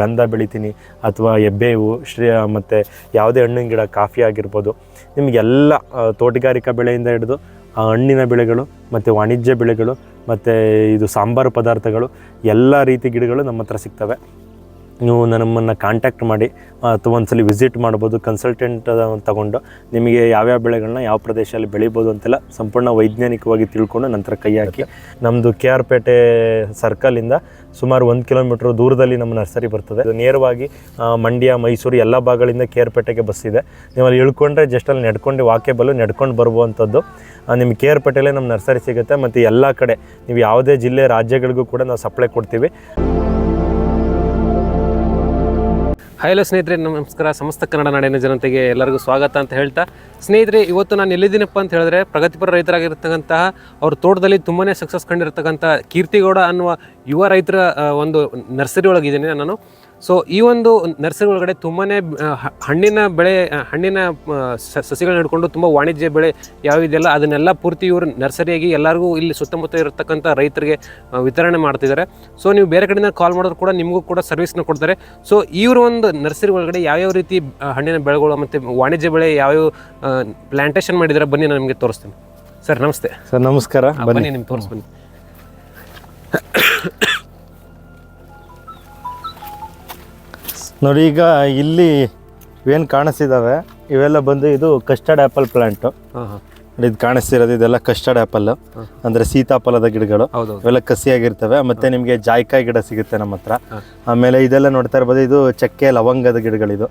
ಗಂಧ ಬೆಳಿತೀನಿ ಅಥವಾ ಎಬ್ಬೇವು ಶ್ರೀ ಮತ್ತು ಯಾವುದೇ ಹಣ್ಣಿನ ಗಿಡ ಕಾಫಿ ಆಗಿರ್ಬೋದು. ನಿಮಗೆಲ್ಲ ತೋಟಗಾರಿಕಾ ಬೆಳೆಯಿಂದ ಹಿಡಿದು ಆ, ಹಣ್ಣಿನ ಬೆಳೆಗಳು ಮತ್ತು ವಾಣಿಜ್ಯ ಬೆಳೆಗಳು ಮತ್ತು ಇದು ಸಾಂಬಾರು ಪದಾರ್ಥಗಳು ಎಲ್ಲ ರೀತಿ ಗಿಡಗಳು ನಮ್ಮ ಹತ್ರ ಸಿಗ್ತವೆ. ನೀವು ನಮ್ಮನ್ನು ಕಾಂಟ್ಯಾಕ್ಟ್ ಮಾಡಿ ಅಥವಾ ಸಲ ವಿಸಿಟ್ ಮಾಡ್ಬೋದು ಕನ್ಸಲ್ಟೆಂಟ್ ತಗೊಂಡು ನಿಮಗೆ ಯಾವ್ಯಾವ ಬೆಳೆಗಳನ್ನ ಯಾವ ಪ್ರದೇಶದಲ್ಲಿ ಬೆಳಿಬೋದು ಅಂತೆಲ್ಲ ಸಂಪೂರ್ಣ ವೈಜ್ಞಾನಿಕವಾಗಿ ತಿಳ್ಕೊಂಡು ನಂತರ ಕೈ ಹಾಕಿ. ನಮ್ಮದು ಕೆ ಆರ್ ಪೇಟೆ ಸರ್ಕಲಿಂದ ಸುಮಾರು ಒಂದು ಕಿಲೋಮೀಟ್ರ್ ದೂರದಲ್ಲಿ ನಮ್ಮ ನರ್ಸರಿ ಬರ್ತದೆ. ಇದು ನೇರವಾಗಿ ಮಂಡ್ಯ, ಮೈಸೂರು ಎಲ್ಲ ಭಾಗಗಳಿಂದ ಕೇರ್ಪೇಟೆಗೆ ಬಸ್ ಇದೆ. ನೀವು ಅಲ್ಲಿ ಇಳ್ಕೊಂಡ್ರೆ ಜಸ್ಟ್ ಅಲ್ಲಿ ನಡ್ಕೊಂಡು, ವಾಕೇಬಲ್ಲು ನಡ್ಕೊಂಡು ಬರುವಂಥದ್ದು ನಿಮ್ಗೆ ಕೆ ಆರ್ ನಮ್ಮ ನರ್ಸರಿ ಸಿಗುತ್ತೆ. ಮತ್ತು ಎಲ್ಲ ಕಡೆ, ನೀವು ಯಾವುದೇ ಜಿಲ್ಲೆ, ರಾಜ್ಯಗಳಿಗೂ ಕೂಡ ನಾವು ಸಪ್ಲೈ ಕೊಡ್ತೀವಿ. ಹಲೋ ಸ್ನೇಹಿತರೆ, ನಮಸ್ಕಾರ. ಸಮಸ್ತ ಕನ್ನಡ ನಾಡಿನ ಜನತೆಗೆ ಎಲ್ಲರಿಗೂ ಸ್ವಾಗತ ಅಂತ ಹೇಳ್ತಾ. ಸ್ನೇಹಿತರೆ, ಇವತ್ತು ನಾನು ಎಲ್ಲಿದ್ದೀನಪ್ಪ ಅಂತ ಹೇಳಿದ್ರೆ, ಪ್ರಗತಿಪರ ರೈತರಾಗಿರ್ತಕ್ಕಂತಹ, ಅವ್ರ ತೋಟದಲ್ಲಿ ತುಂಬಾ ಸಕ್ಸಸ್ ಕಂಡಿರ್ತಕ್ಕಂಥ ಕೀರ್ತಿಗೌಡ ಅನ್ನುವ ಯುವ ರೈತರ ಒಂದು ನರ್ಸರಿ ಒಳಗಿದ್ದೀನಿ ನಾನು. ಸೊ ಈ ಒಂದು ನರ್ಸರಿ ಒಳಗಡೆ ತುಂಬಾ ಹಣ್ಣಿನ ಬೆಳೆ ಹಣ್ಣಿನ ಸಸಿಗಳನ್ನ ಹಿಡ್ಕೊಂಡು ತುಂಬ ವಾಣಿಜ್ಯ ಬೆಳೆ ಯಾವಿದೆಯಲ್ಲ ಅದನ್ನೆಲ್ಲ ಪೂರ್ತಿ ಇವರು ನರ್ಸರಿಯಾಗಿ ಎಲ್ಲರಿಗೂ ಇಲ್ಲಿ ಸುತ್ತಮುತ್ತ ಇರತಕ್ಕಂಥ ರೈತರಿಗೆ ವಿತರಣೆ ಮಾಡ್ತಿದ್ದಾರೆ. ಸೊ ನೀವು ಬೇರೆ ಕಡೆಯಿಂದ ಕಾಲ್ ಮಾಡಿದ್ರು ಕೂಡ ನಿಮಗೂ ಕೂಡ ಸರ್ವಿಸ್ನ ಕೊಡ್ತಾರೆ. ಸೊ ಇವರು ಒಂದು ನರ್ಸರಿ ಒಳಗಡೆ ಯಾವ್ಯಾವ ರೀತಿ ಹಣ್ಣಿನ ಬೆಳೆಗಳು ಮತ್ತು ವಾಣಿಜ್ಯ ಬೆಳೆ ಯಾವ್ಯಾವ ಪ್ಲಾಂಟೇಶನ್ ಮಾಡಿದ್ದಾರೆ ಬನ್ನಿ ನಾನು ನಿಮಗೆ ತೋರಿಸ್ತೀನಿ. ಸರ್ ನಮಸ್ತೆ. ಸರ್ ನಮಸ್ಕಾರ. ಬನ್ನಿ. ನಿಮ್ಗೆ ತೋರಿಸ್ ನೋಡಿ ಈಗ ಇಲ್ಲಿ ಏನು ಕಾಣಿಸ್ತಿದ್ದಾವೆ ಇವೆಲ್ಲ ಬಂದು ಇದು ಕಸ್ಟರ್ಡ್ ಆ್ಯಪಲ್ ಹಾಂ. ಇದು ಕಾಣಿಸ್ತಿರೋದು ಇದೆಲ್ಲ ಕಸ್ಟರ್ಡ್ ಆ್ಯಪಲ್ ಅಂದರೆ ಸೀತಾಫಲದ ಗಿಡಗಳು. ಇವೆಲ್ಲ ಕಸಿಯಾಗಿರ್ತವೆ ಮತ್ತೆ ನಿಮಗೆ ಜಾಯ್ಕಾಯಿ ಗಿಡ ಸಿಗುತ್ತೆ ನಮ್ಮ ಹತ್ರ. ಆಮೇಲೆ ಇದೆಲ್ಲ ನೋಡ್ತಾ ಇರ್ಬೋದು ಇದು ಚಕ್ಕೆ ಲವಂಗದ ಗಿಡಗಳಿದು.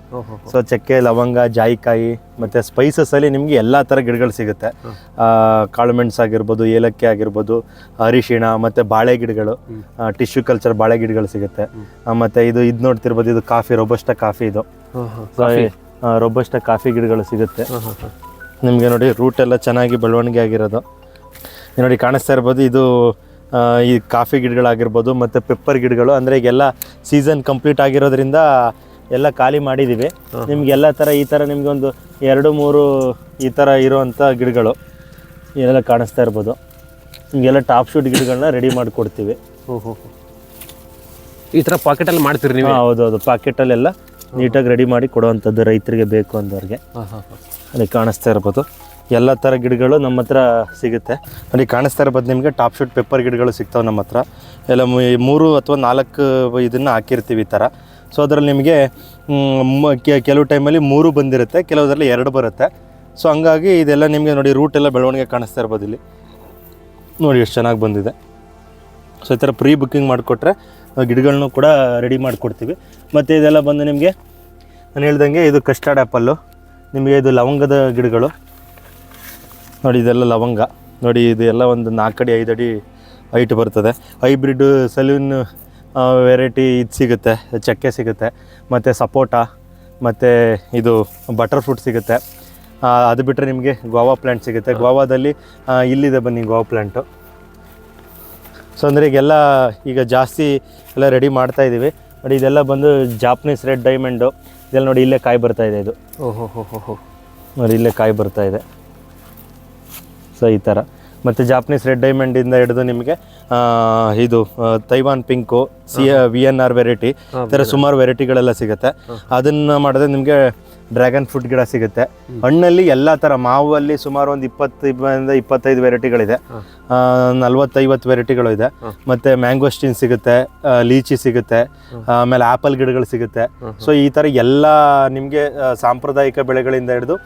ಸೊ ಚಕ್ಕೆ ಲವಂಗ ಜಾಯಿಕಾಯಿ ಮತ್ತು ಸ್ಪೈಸಸಲ್ಲಿ ನಿಮಗೆ ಎಲ್ಲ ಥರ ಗಿಡಗಳು ಸಿಗುತ್ತೆ. ಆ, ಕಾಳು ಮೆಣಸು ಆಗಿರ್ಬೋದು ಏಲಕ್ಕಿ ಆಗಿರ್ಬೋದು ಅರಿಶಿಣ ಮತ್ತು ಬಾಳೆ ಗಿಡಗಳು. ಟಿಶ್ಯೂ ಕಲ್ಚರ್ ಬಾಳೆ ಗಿಡಗಳು ಸಿಗುತ್ತೆ. ಮತ್ತೆ ಇದು ಇದು ನೋಡ್ತಿರ್ಬೋದು ಇದು ಕಾಫಿ ರೊಬಸ್ಟ ಕಾಫಿ ಇದು. ರೊಬಸ್ಟ ಕಾಫಿ ಗಿಡಗಳು ಸಿಗುತ್ತೆ. ನಿಮಗೆ ನೋಡಿ ರೂಟ್ ಎಲ್ಲ ಚೆನ್ನಾಗಿ ಬೆಳವಣಿಗೆ ಆಗಿರೋದು. ನೋಡಿ ಕಾಣಿಸ್ತಾ ಇರ್ಬೋದು ಇದು ಈ ಕಾಫಿ ಗಿಡಗಳಾಗಿರ್ಬೋದು ಮತ್ತು ಪೆಪ್ಪರ್ ಗಿಡಗಳು. ಅಂದರೆ ಈಗೆಲ್ಲ ಸೀಸನ್ ಕಂಪ್ಲೀಟ್ ಆಗಿರೋದ್ರಿಂದ ಎಲ್ಲ ಖಾಲಿ ಮಾಡಿದ್ದೀವಿ ನಿಮ್ಗೆ ಎಲ್ಲ ಥರ ಈ ಥರ ನಿಮಗೆ ಒಂದು ಎರಡು ಮೂರು ಈ ಥರ ಇರೋವಂಥ ಗಿಡಗಳು ಇದೆಲ್ಲ ಕಾಣಿಸ್ತಾ ಇರ್ಬೋದು. ನಿಮಗೆಲ್ಲ ಟಾಪ್ ಶೂಟ್ ಗಿಡಗಳನ್ನ ರೆಡಿ ಮಾಡಿಕೊಡ್ತೀವಿ. ಓಹೋ ಈ ಥರ ಪಾಕೆಟಲ್ಲಿ ಮಾಡ್ತೀರಿ ನೀವು? ಹೌದು ಹೌದು. ಪಾಕೆಟಲ್ಲೆಲ್ಲ ನೀಟಾಗಿ ರೆಡಿ ಮಾಡಿ ಕೊಡುವಂಥದ್ದು ರೈತರಿಗೆ ಬೇಕು ಅಂದವ್ರಿಗೆ. ಹಾಂ ಹಾಂ ಹಾಂ. ಅಲ್ಲಿ ಕಾಣಿಸ್ತಾ ಇರ್ಬೋದು. ಎಲ್ಲ ಥರ ಗಿಡಗಳು ನಮ್ಮ ಹತ್ರ ಸಿಗುತ್ತೆ. ಅಲ್ಲಿ ಕಾಣಿಸ್ತಾ ಇರ್ಬೋದು ನಿಮಗೆ, ಟಾಪ್ ಶೂಟ್ ಪೆಪ್ಪರ್ ಗಿಡಗಳು ಸಿಗ್ತಾವೆ ನಮ್ಮ ಹತ್ರ. ಎಲ್ಲ ಮೂರು ಅಥವಾ ನಾಲ್ಕು ಇದನ್ನು ಹಾಕಿರ್ತೀವಿ ಈ ಥರ ಸೊ ಅದರಲ್ಲಿ ನಿಮಗೆ ಕೆಲವು ಟೈಮಲ್ಲಿ ಮೂರು ಬಂದಿರುತ್ತೆ, ಕೆಲವುದರಲ್ಲಿ ಎರಡು ಬರುತ್ತೆ. ಸೊ ಹಂಗಾಗಿ ಇದೆಲ್ಲ ನಿಮಗೆ ನೋಡಿ ರೂಟ್ ಎಲ್ಲ ಬೆಳವಣಿಗೆ ಕಾಣಿಸ್ತಾ ಇರ್ಬೋದು ಇಲ್ಲಿ. ನೋಡಿ ಎಷ್ಟು ಚೆನ್ನಾಗಿ ಬಂದಿದೆ. ಸೊ ಈ ಥರ ಪ್ರೀ ಬುಕ್ಕಿಂಗ್ ಮಾಡಿಕೊಟ್ರೆ ಗಿಡಗಳನ್ನೂ ಕೂಡ ರೆಡಿ ಮಾಡಿಕೊಡ್ತೀವಿ. ಮತ್ತು ಇದೆಲ್ಲ ಬಂದು ನಿಮಗೆ, ನಾನು ಹೇಳ್ದಂಗೆ ಇದು ಕಸ್ಟರ್ಡ್ ಆ್ಯಪಲ್ಲು ನಿಮಗೆ ಇದು ಲವಂಗದ ಗಿಡಗಳು. ನೋಡಿ, ಇದೆಲ್ಲ ಲವಂಗ. ನೋಡಿ, ಇದು ಎಲ್ಲ ಒಂದು ಅಡಿ ಐದು ಅಡಿ ಹೈಟ್ ಬರ್ತದೆ ಹೈಬ್ರಿಡ್ ಸಲೂನ್ ವೆರೈಟಿ ಇದು ಸಿಗುತ್ತೆ. ಚಕ್ಕೆ ಸಿಗುತ್ತೆ. ಮತ್ತು ಸಪೋಟ, ಮತ್ತು ಇದು ಬಟರ್ ಫ್ರೂಟ್ ಸಿಗುತ್ತೆ ಅದು ಬಿಟ್ಟರೆ ನಿಮಗೆ ಗೋವಾ ಪ್ಲ್ಯಾಂಟ್ ಸಿಗುತ್ತೆ. ಗೋವಾದಲ್ಲಿ ಇಲ್ಲಿದೆ ಬನ್ನಿ ಗೋವಾ ಪ್ಲ್ಯಾಂಟು ಸೊ ಅಂದರೆ ಈಗೆಲ್ಲ ಈಗ ಜಾಸ್ತಿ ಎಲ್ಲ ರೆಡಿ ಮಾಡ್ತಾ ಇದ್ದೀವಿ ನೋಡಿ ಇದೆಲ್ಲ ಬಂದು ಜಾಪನೀಸ್ ರೆಡ್ ಡೈಮಂಡು ಇದೆಲ್ಲ ನೋಡಿ ಇಲ್ಲೇ ಕಾಯಿ ಬರ್ತಾ ಇದೆ ಇದು. ಓಹೋ ಹೋ ಹೋ ಹೋ. ನೋಡಿ ಇಲ್ಲೇ ಕಾಯಿ ಬರ್ತಾ ಇದೆ. ಸೊ ಈ ಥರ ಮತ್ತು ಜಾಪನೀಸ್ ರೆಡ್ ಡೈಮಂಡಿಂದ ಹಿಡಿದು ನಿಮಗೆ ಇದು Taiwan pink C V N R variety ಈ ಥರ ಸುಮಾರು ವೆರೈಟಿಗಳೆಲ್ಲ ಸಿಗುತ್ತೆ. ಅದನ್ನು ಮಾಡಿದ್ರೆ ನಿಮಗೆ ಡ್ರ್ಯಾಗನ್ ಫ್ರೂಟ್ ಗಿಡ ಸಿಗುತ್ತೆ. ಹಣ್ಣಲ್ಲಿ ಎಲ್ಲ ಥರ ಮಾವಲ್ಲಿ ಸುಮಾರು ಒಂದು ಇಪ್ಪತ್ತರಿಂದ ಇಪ್ಪತ್ತೈದು ವೆರೈಟಿಗಳಿದೆ ನಲ್ವತ್ತೈವತ್ತು ವೆರೈಟಿಗಳು ಇದೆ. ಮತ್ತು ಮ್ಯಾಂಗೋಸ್ಟಿನ್ ಸಿಗುತ್ತೆ ಲೀಚಿ ಸಿಗುತ್ತೆ ಆಮೇಲೆ ಆ್ಯಪಲ್ ಗಿಡಗಳು ಸಿಗುತ್ತೆ. ಸೊ ಈ ಥರ ಎಲ್ಲ ನಿಮಗೆ ಸಾಂಪ್ರದಾಯಿಕ ಬೆಳೆಗಳಿಂದ ಹಿಡಿದು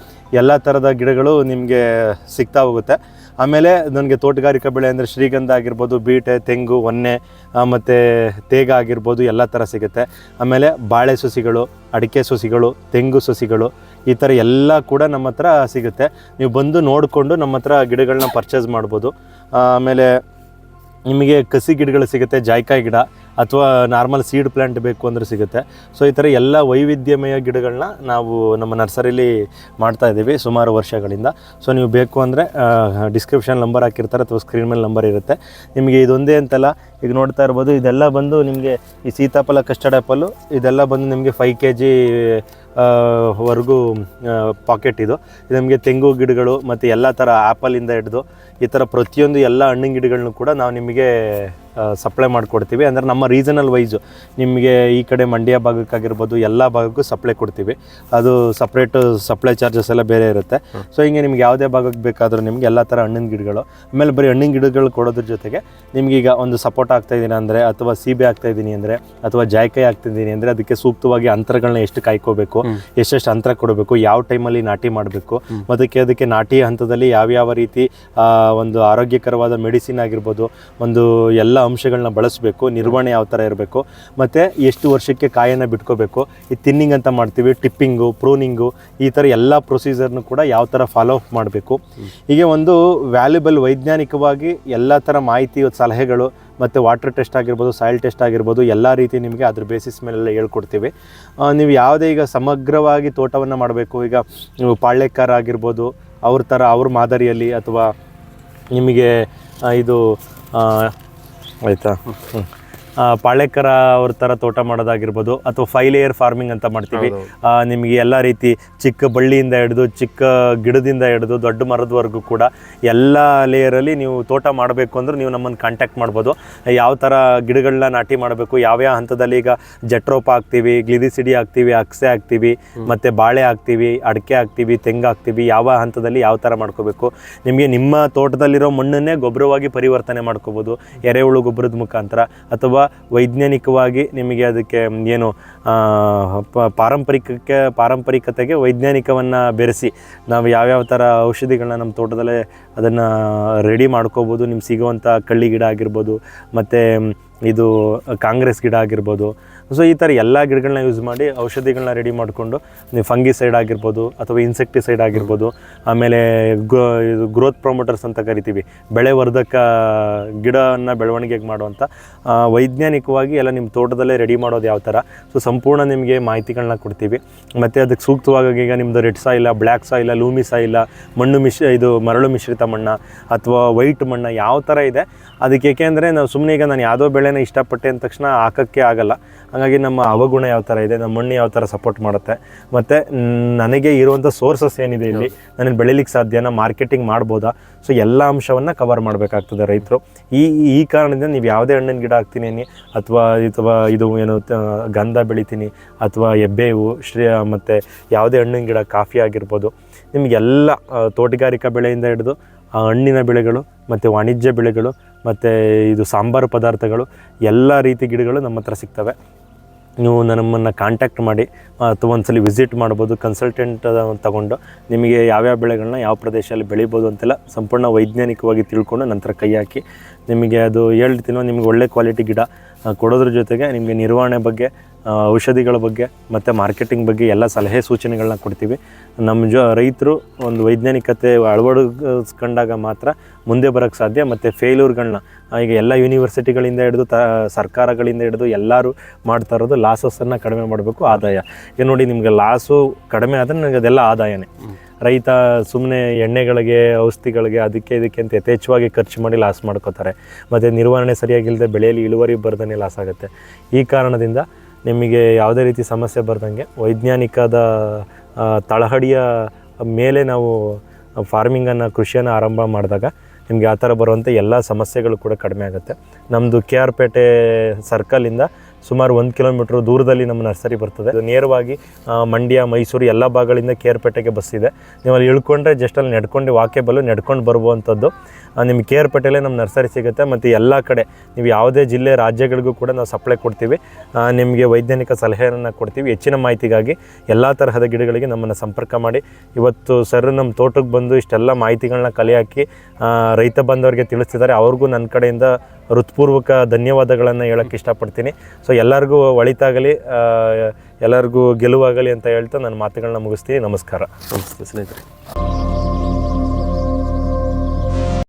ಎಲ್ಲ ಥರದ ಗಿಡಗಳು ನಿಮಗೆ ಸಿಗ್ತಾ ಹೋಗುತ್ತೆ. ಆಮೇಲೆ ನನಗೆ ತೋಟಗಾರಿಕಾ ಬೆಳೆ ಅಂದರೆ ಶ್ರೀಗಂಧ ಆಗಿರ್ಬೋದು, ಬೀಟೆ, ತೆಂಗು, ಒನ್ನೆ ಮತ್ತು ತೇಗ ಆಗಿರ್ಬೋದು, ಎಲ್ಲ ಥರ ಸಿಗುತ್ತೆ. ಆಮೇಲೆ ಬಾಳೆ ಸಸಿಗಳು, ಅಡಿಕೆ ಸಸಿಗಳು, ತೆಂಗು ಸಸಿಗಳು, ಈ ಥರ ಎಲ್ಲ ಕೂಡ ನಮ್ಮ ಹತ್ರ ಸಿಗುತ್ತೆ. ನೀವು ಬಂದು ನೋಡಿಕೊಂಡು ನಮ್ಮ ಹತ್ರ ಗಿಡಗಳನ್ನ ಪರ್ಚೇಸ್ ಮಾಡ್ಬೋದು. ಆಮೇಲೆ ನಿಮಗೆ ಕಸಿ ಗಿಡಗಳು ಸಿಗುತ್ತೆ, ಜಾಯ್ಕಾಯಿ ಗಿಡ ಅಥವಾ ನಾರ್ಮಲ್ ಸೀಡ್ ಪ್ಲ್ಯಾಂಟ್ ಬೇಕು ಅಂದರೆ ಸಿಗುತ್ತೆ. ಸೊ ಈ ಥರ ಎಲ್ಲ ವೈವಿಧ್ಯಮಯ ಗಿಡಗಳನ್ನ ನಾವು ನಮ್ಮ ನರ್ಸರಿಲಿ ಮಾಡ್ತಾ ಇದ್ದೀವಿ ಸುಮಾರು ವರ್ಷಗಳಿಂದ. ಸೊ ನೀವು ಬೇಕು ಅಂದರೆ ಡಿಸ್ಕ್ರಿಪ್ಷನ್ ನಂಬರ್ ಹಾಕಿರ್ತಾರೆ ಅಥವಾ ಸ್ಕ್ರೀನ್ ಮೇಲೆ ನಂಬರ್ ಇರುತ್ತೆ. ನಿಮಗೆ ಇದೊಂದೇ ಅಂತಲ್ಲ, ಈಗ ನೋಡ್ತಾ ಇರ್ಬೋದು, ಇದೆಲ್ಲ ಬಂದು ನಿಮಗೆ ಈ ಸೀತಾಫಲ ಕಸ್ಟರ್ಡ್ ಆ್ಯಪಲ್ಲು ಇದೆಲ್ಲ ಬಂದು ನಿಮಗೆ ಫೈವ್ ಕೆ ಜಿ ವರೆಗೂ ಪಾಕೆಟ್ ಇದು. ಇದು ನಿಮಗೆ ತೆಂಗು ಗಿಡಗಳು ಮತ್ತು ಎಲ್ಲ ಥರ ಆ್ಯಪಲಿಂದ ಹಿಡಿದು ಈ ಥರ ಪ್ರತಿಯೊಂದು ಎಲ್ಲ ಹಣ್ಣಿನ ಗಿಡಗಳನ್ನೂ ಕೂಡ ನಾವು ನಿಮಗೆ ಸಪ್ಲೈ ಮಾಡಿಕೊಡ್ತೀವಿ. ಅಂದರೆ ನಮ್ಮ ರೀಸನಲ್ ವೈಸು ನಿಮಗೆ ಈ ಕಡೆ ಮಂಡ್ಯ ಭಾಗಕ್ಕಾಗಿರ್ಬೋದು ಎಲ್ಲ ಭಾಗಕ್ಕೂ ಸಪ್ಲೈ ಕೊಡ್ತೀವಿ. ಅದು ಸಪ್ರೇಟು ಸಪ್ಲೈ ಚಾರ್ಜಸ್ ಎಲ್ಲ ಬೇರೆ ಇರುತ್ತೆ. ಸೊ ಹಿಂಗೆ ನಿಮ್ಗೆ ಯಾವುದೇ ಭಾಗಕ್ಕೆ ಬೇಕಾದರೂ ನಿಮ್ಗೆ ಎಲ್ಲ ಥರ ಹಣ್ಣಿನ ಗಿಡಗಳು, ಆಮೇಲೆ ಬರೀ ಹಣ್ಣಿನ ಗಿಡಗಳು ಕೊಡೋದ್ರ ಜೊತೆಗೆ ನಿಮಗೀಗ ಒಂದು ಸಪೋರ್ಟ್ ಆಗ್ತಾ ಇದ್ದೀನಿ ಅಂದರೆ ಅಥವಾ ಸೀಬೆ ಆಗ್ತಾ ಇದ್ದೀನಿ ಅಂದರೆ ಅಥವಾ ಜಾಯ್ಕಾಯಿ ಆಗ್ತಿದ್ದೀನಿ ಅಂದರೆ ಅದಕ್ಕೆ ಸೂಕ್ತವಾಗಿ ಅಂತರಗಳನ್ನ ಎಷ್ಟು ಕಾಯ್ಕೋಬೇಕು, ಎಷ್ಟೆಷ್ಟು ಅಂತರ ಕೊಡಬೇಕು, ಯಾವ ಟೈಮಲ್ಲಿ ನಾಟಿ ಮಾಡಬೇಕು ಅದಕ್ಕೆ ಅದಕ್ಕೆ ನಾಟಿ ಹಂತದಲ್ಲಿ ಯಾವ್ಯಾವ ರೀತಿ ಒಂದು ಆರೋಗ್ಯಕರವಾದ ಮೆಡಿಸಿನ್ ಆಗಿರ್ಬೋದು, ಒಂದು ಎಲ್ಲ ಅಂಶಗಳನ್ನ ಬಳಸಬೇಕು, ನಿರ್ವಹಣೆ ಯಾವ ಥರ ಇರಬೇಕು, ಮತ್ತು ಎಷ್ಟು ವರ್ಷಕ್ಕೆ ಕಾಯನ್ನು ಬಿಟ್ಕೋಬೇಕು, ಈ ತಿನ್ನಿಂಗ್ ಅಂತ ಮಾಡ್ತೀವಿ ಟಿಪ್ಪಿಂಗು ಪ್ರೂನಿಂಗು ಈ ಥರ ಎಲ್ಲ ಪ್ರೊಸೀಜರ್ನು ಕೂಡ ಯಾವ ಥರ ಫಾಲೋ ಅಪ್ ಮಾಡಬೇಕು. ಹೀಗೆ ಒಂದು ವ್ಯಾಲ್ಯೂಬಲ್ ವೈಜ್ಞಾನಿಕವಾಗಿ ಎಲ್ಲ ಥರ ಮಾಹಿತಿ, ಸಲಹೆಗಳು ಮತ್ತು ವಾಟರ್ ಟೆಸ್ಟ್ ಆಗಿರ್ಬೋದು ಸಾಯಿಲ್ ಟೆಸ್ಟ್ ಆಗಿರ್ಬೋದು, ಎಲ್ಲ ರೀತಿ ನಿಮಗೆ ಅದ್ರ ಬೇಸಿಸ್ ಮೇಲೆಲ್ಲ ಹೇಳ್ಕೊಡ್ತೀವಿ. ನೀವು ಯಾವುದೇ ಈಗ ಸಮಗ್ರವಾಗಿ ತೋಟವನ್ನು ಮಾಡಬೇಕು, ಈಗ ನೀವು ಪಾಳ್ಯಕಾರ ಆಗಿರ್ಬೋದು, ಅವ್ರ ಥರ ಅವ್ರ ಮಾದರಿಯಲ್ಲಿ ಅಥವಾ ನಿಮಗೆ ಇದು ಆಯಿತಾ ಹ್ಞೂ ಪಾಳ್ಯಕರ ಅವ್ರ ಥರ ತೋಟ ಮಾಡೋದಾಗಿರ್ಬೋದು ಅಥವಾ ಫೈವ್ ಲೇಯರ್ ಫಾರ್ಮಿಂಗ್ ಅಂತ ಮಾಡ್ತೀವಿ. ನಿಮಗೆ ಎಲ್ಲ ರೀತಿ ಚಿಕ್ಕ ಬಳ್ಳಿಯಿಂದ ಹಿಡಿದು ಚಿಕ್ಕ ಗಿಡದಿಂದ ಹಿಡಿದು ದೊಡ್ಡ ಮರದವರೆಗೂ ಕೂಡ ಎಲ್ಲ ಲೇಯರಲ್ಲಿ ನೀವು ತೋಟ ಮಾಡಬೇಕು ಅಂದ್ರೆ ನೀವು ನಮ್ಮನ್ನು ಕಾಂಟ್ಯಾಕ್ಟ್ ಮಾಡ್ಬೋದು. ಯಾವ ಥರ ಗಿಡಗಳನ್ನ ನಾಟಿ ಮಾಡಬೇಕು ಯಾವ್ಯಾವ ಹಂತದಲ್ಲಿ ಈಗ ಜಟ್ರೋಪ ಹಾಕ್ತೀವಿ ಗ್ಲಿದಿಸಿಡಿ ಹಾಕ್ತೀವಿ ಅಕ್ಸೆ ಹಾಕ್ತೀವಿ ಮತ್ತು ಬಾಳೆ ಹಾಕ್ತೀವಿ ಅಡಿಕೆ ಹಾಕ್ತೀವಿ ತೆಂಗು ಹಾಕ್ತೀವಿ ಯಾವ ಹಂತದಲ್ಲಿ ಯಾವ ಥರ ಮಾಡ್ಕೋಬೇಕು. ನಿಮಗೆ ನಿಮ್ಮ ತೋಟದಲ್ಲಿರೋ ಮಣ್ಣನ್ನೇ ಗೊಬ್ಬರವಾಗಿ ಪರಿವರ್ತನೆ ಮಾಡ್ಕೋಬೋದು. ಎರೆಹುಳು ಗೊಬ್ಬರದ ಮುಖಾಂತರ ಅಥವಾ ವೈಜ್ಞಾನಿಕವಾಗಿ ನಿಮಗೆ ಅದಕ್ಕೆ ಏನು ಪಾರಂಪರಿಕಕ್ಕೆ, ಪಾರಂಪರಿಕತೆಗೆ ವೈಜ್ಞಾನಿಕವನ್ನು ಬೆರೆಸಿ, ನಾವು ಯಾವ್ಯಾವ ಥರ ಔಷಧಿಗಳನ್ನ ನಮ್ಮ ತೋಟದಲ್ಲೇ ಅದನ್ನು ರೆಡಿ ಮಾಡ್ಕೋಬೋದು, ನಿಮ್ಗೆ ಸಿಗುವಂಥ ಕಳ್ಳಿ ಗಿಡ ಆಗಿರ್ಬೋದು, ಮತ್ತು ಇದು ಕಾಂಗ್ರೆಸ್ ಗಿಡ ಆಗಿರ್ಬೋದು ಸೊ ಈ ಥರ ಎಲ್ಲ ಗಿಡಗಳನ್ನ ಯೂಸ್ ಮಾಡಿ ಔಷಧಿಗಳನ್ನ ರೆಡಿ ಮಾಡಿಕೊಂಡು, ನೀವು ಫಂಗಿಸೈಡ್ ಆಗಿರ್ಬೋದು ಅಥವಾ ಇನ್ಸೆಕ್ಟಿಸೈಡ್ ಆಗಿರ್ಬೋದು, ಆಮೇಲೆ ಇದು ಗ್ರೋತ್ ಪ್ರೊಮೋಟರ್ಸ್ ಅಂತ ಕರಿತೀವಿ. ಬೆಳೆ ವರ್ಧಕ ಗಿಡವನ್ನು ಬೆಳವಣಿಗೆಗೆ ಮಾಡುವಂಥ ವೈಜ್ಞಾನಿಕವಾಗಿ ಎಲ್ಲ ನಿಮ್ಮ ತೋಟದಲ್ಲೇ ರೆಡಿ ಮಾಡೋದು ಯಾವ ಥರ ಸೊ ಸಂಪೂರ್ಣ ನಿಮಗೆ ಮಾಹಿತಿಗಳನ್ನ ಕೊಡ್ತೀವಿ. ಮತ್ತು ಅದಕ್ಕೆ ಸೂಕ್ತವಾಗಿ ಈಗ ನಿಮ್ಮದು ರೆಡ್ ಸಾಯಿಲ ಬ್ಲ್ಯಾಕ್ ಸಾಯಿಲ ಲೂಮಿ ಸಾಯಿಲ ಮಣ್ಣು ಮಿಶ್ರ ಇದು ಮರಳು ಮಿಶ್ರಿತ ಮಣ್ಣು ಅಥವಾ ವೈಟ್ ಮಣ್ಣು ಯಾವ ಥರ ಇದೆ? ಅದಕ್ಕೆ ಏಕೆಂದರೆ ನಾವು ಸುಮ್ಮನೆ ಈಗ ನಾನು ಯಾವುದೋ ಬೆಳೆನ ಇಷ್ಟಪಟ್ಟೆ ಅಂದ ತಕ್ಷಣ ಹಾಕೋಕ್ಕೆ ಆಗಲ್ಲ. ಹಾಗಾಗಿ ನಮ್ಮ ಅವಗುಣ ಯಾವ ಥರ ಇದೆ ನಮ್ಮ ಮಣ್ಣು ಯಾವ ಥರ ಸಪೋರ್ಟ್ ಮಾಡುತ್ತೆ ಮತ್ತು ನನಗೆ ಇರುವಂಥ ಸೋರ್ಸಸ್ ಏನಿದೆ ಇಲ್ಲಿ ನನಗೆ ಬೆಳಿಲಿಕ್ಕೆ ಸಾಧ್ಯನ ಮಾರ್ಕೆಟಿಂಗ್ ಮಾಡ್ಬೋದಾ? ಸೊ ಎಲ್ಲ ಅಂಶವನ್ನು ಕವರ್ ಮಾಡಬೇಕಾಗ್ತದೆ ರೈತರು. ಈ ಈ ಕಾರಣದಿಂದ ನೀವು ಯಾವುದೇ ಹಣ್ಣಿನ ಗಿಡ ಹಾಕ್ತೀನಿ ಅಥವಾ ಅಥವಾ ಇದು ಏನು ಗಂಧ ಬೆಳಿತೀನಿ ಅಥವಾ ಎಬ್ಬೇವು ಶ್ರೀ ಮತ್ತು ಯಾವುದೇ ಹಣ್ಣಿನ ಗಿಡ ಕಾಫಿ ಆಗಿರ್ಬೋದು ನಿಮಗೆಲ್ಲ ತೋಟಗಾರಿಕಾ ಬೆಳೆಯಿಂದ ಹಿಡಿದು ಆ ಹಣ್ಣಿನ ಬೆಳೆಗಳು ಮತ್ತು ವಾಣಿಜ್ಯ ಬೆಳೆಗಳು ಮತ್ತು ಇದು ಸಾಂಬಾರು ಪದಾರ್ಥಗಳು ಎಲ್ಲ ರೀತಿ ಗಿಡಗಳು ನಮ್ಮ ಹತ್ರ ಸಿಗ್ತವೆ. ನೀವು ನಮ್ಮನ್ನು ಕಾಂಟ್ಯಾಕ್ಟ್ ಮಾಡಿ ಅಥವಾ ಒಂದ್ಸಲಿ ವಿಸಿಟ್ ಮಾಡ್ಬೋದು ಕನ್ಸಲ್ಟೆಂಟ್ ತಗೊಂಡು ನಿಮಗೆ ಯಾವ್ಯಾವ ಬೆಳೆಗಳನ್ನ ಯಾವ ಪ್ರದೇಶದಲ್ಲಿ ಬೆಳಿಬೋದು ಅಂತೆಲ್ಲ ಸಂಪೂರ್ಣ ವೈಜ್ಞಾನಿಕವಾಗಿ ತಿಳ್ಕೊಂಡು ನಂತರ ಕೈ ಹಾಕಿ ನಿಮಗೆ ಅದು ಹೇಳ್ತೀನೋ ನಿಮಗೆ ಒಳ್ಳೆ ಕ್ವಾಲಿಟಿ ಗಿಡ ಕೊಡೋದ್ರ ಜೊತೆಗೆ ನಿಮಗೆ ನಿರ್ವಹಣೆ ಬಗ್ಗೆ ಔಷಧಿಗಳ ಬಗ್ಗೆ ಮತ್ತು ಮಾರ್ಕೆಟಿಂಗ್ ಬಗ್ಗೆ ಎಲ್ಲ ಸಲಹೆ ಸೂಚನೆಗಳನ್ನ ಕೊಡ್ತೀವಿ. ನಮ್ಮ ಜೊ ರೈತರು ಒಂದು ವೈಜ್ಞಾನಿಕತೆ ಅಳವಡಿಸ್ಕೊಂಡಾಗ ಮಾತ್ರ ಮುಂದೆ ಬರೋಕ್ಕೆ ಸಾಧ್ಯ, ಮತ್ತು ಫೇಲ್ಯೂರ್ಗಳನ್ನ ಈಗ ಎಲ್ಲ ಯೂನಿವರ್ಸಿಟಿಗಳಿಂದ ಹಿಡಿದು ತ, ಸರ್ಕಾರಗಳಿಂದ ಹಿಡಿದು ಎಲ್ಲರೂ ಮಾಡ್ತಾ ಇರೋದು ಲಾಸಸ್ಸನ್ನು ಕಡಿಮೆ ಮಾಡಬೇಕು, ಆದಾಯ. ಈಗ ನೋಡಿ, ನಿಮಗೆ ಲಾಸು ಕಡಿಮೆ ಆದರೆ ನನಗೆ ಅದೆಲ್ಲ ಆದಾಯನೇ. ರೈತ ಸುಮ್ಮನೆ ಎಣ್ಣೆಗಳಿಗೆ, ಔಷಧಿಗಳಿಗೆ ಅದಕ್ಕೆ ಇದಕ್ಕೆ ಅಂತ ಯಥೇಚ್ಛವಾಗಿ ಖರ್ಚು ಮಾಡಿ ಲಾಸ್ ಮಾಡ್ಕೋತಾರೆ. ಮತ್ತು ನಿರ್ವಹಣೆ ಸರಿಯಾಗಿಲ್ಲದೆ ಬೆಳೆಯಲ್ಲಿ ಇಳುವರಿ ಬರ್ದೇ ಲಾಸ್ ಆಗುತ್ತೆ. ಈ ಕಾರಣದಿಂದ ನಿಮಗೆ ಯಾವುದೇ ರೀತಿ ಸಮಸ್ಯೆ ಬರ್ದಂಗೆ ವೈಜ್ಞಾನಿಕದ ತಳಹಡಿಯ ಮೇಲೆ ನಾವು ಫಾರ್ಮಿಂಗನ್ನು ಕೃಷಿಯನ್ನು ಆರಂಭ ಮಾಡಿದಾಗ ನಿಮಗೆ ಆ ಥರ ಬರುವಂಥ ಎಲ್ಲ ಸಮಸ್ಯೆಗಳು ಕೂಡ ಕಡಿಮೆ ಆಗುತ್ತೆ. ನಮ್ಮದು ಕೆ ಆರ್ ಪೇಟೆ ಸರ್ಕಲಿಂದ ಸುಮಾರು ಒಂದು ಕಿಲೋಮೀಟ್ರ್ ದೂರದಲ್ಲಿ ನಮ್ಮ ನರ್ಸರಿ ಬರ್ತದೆ. ಅದು ನೇರವಾಗಿ ಮಂಡ್ಯ, ಮೈಸೂರು ಎಲ್ಲ ಭಾಗಗಳಿಂದ ಕೆ ಆರ್ ಪೇಟೆಗೆ ಬಸ್ ಇದೆ. ನೀವು ಅಲ್ಲಿ ಇಳ್ಕೊಂಡ್ರೆ ಜಸ್ಟ್ ಅಲ್ಲಿ ನಡ್ಕೊಂಡು ವಾಕೇಬಲ್ಲು ನಡ್ಕೊಂಡು ಬರುವಂಥದ್ದು ನಿಮ್ಗೆ ಕೆ ಆರ್ ಪಟೇಲೇ ನಮ್ಮ ನರ್ಸರಿ ಸಿಗುತ್ತೆ ಮತ್ತು ಎಲ್ಲ ಕಡೆ. ನೀವು ಯಾವುದೇ ಜಿಲ್ಲೆ, ರಾಜ್ಯಗಳಿಗೂ ಕೂಡ ನಾವು ಸಪ್ಲೈ ಕೊಡ್ತೀವಿ. ನಿಮಗೆ ವೈಜ್ಞಾನಿಕ ಸಲಹೆಯನ್ನು ಕೊಡ್ತೀವಿ. ಹೆಚ್ಚಿನ ಮಾಹಿತಿಗಾಗಿ ಎಲ್ಲ ತರಹದ ಗಿಡಗಳಿಗೆ ನಮ್ಮನ್ನು ಸಂಪರ್ಕ ಮಾಡಿ. ಇವತ್ತು ಸರ್ ನಮ್ಮ ತೋಟಕ್ಕೆ ಬಂದು ಇಷ್ಟೆಲ್ಲ ಮಾಹಿತಿಗಳನ್ನ ಕಲೆ ಹಾಕಿ ರೈತ ಬಂದವರಿಗೆ ತಿಳಿಸ್ತಿದ್ದಾರೆ. ಅವ್ರಿಗೂ ನನ್ನ ಕಡೆಯಿಂದ ಹೃತ್ಪೂರ್ವಕ ಧನ್ಯವಾದಗಳನ್ನು ಹೇಳೋಕ್ಕೆ ಇಷ್ಟಪಡ್ತೀನಿ. ಸೊ ಎಲ್ಲರಿಗೂ ಒಳಿತಾಗಲಿ ಎಲ್ಲರಿಗೂ ಗೆಲುವಾಗಲಿ ಅಂತ ಹೇಳ್ತಾ ನನ್ನ ಮಾತುಗಳನ್ನ ಮುಗಿಸ್ತೀನಿ. ನಮಸ್ಕಾರ. ನಮಸ್ತೆ ಸ್ನೇಹಿತರೆ.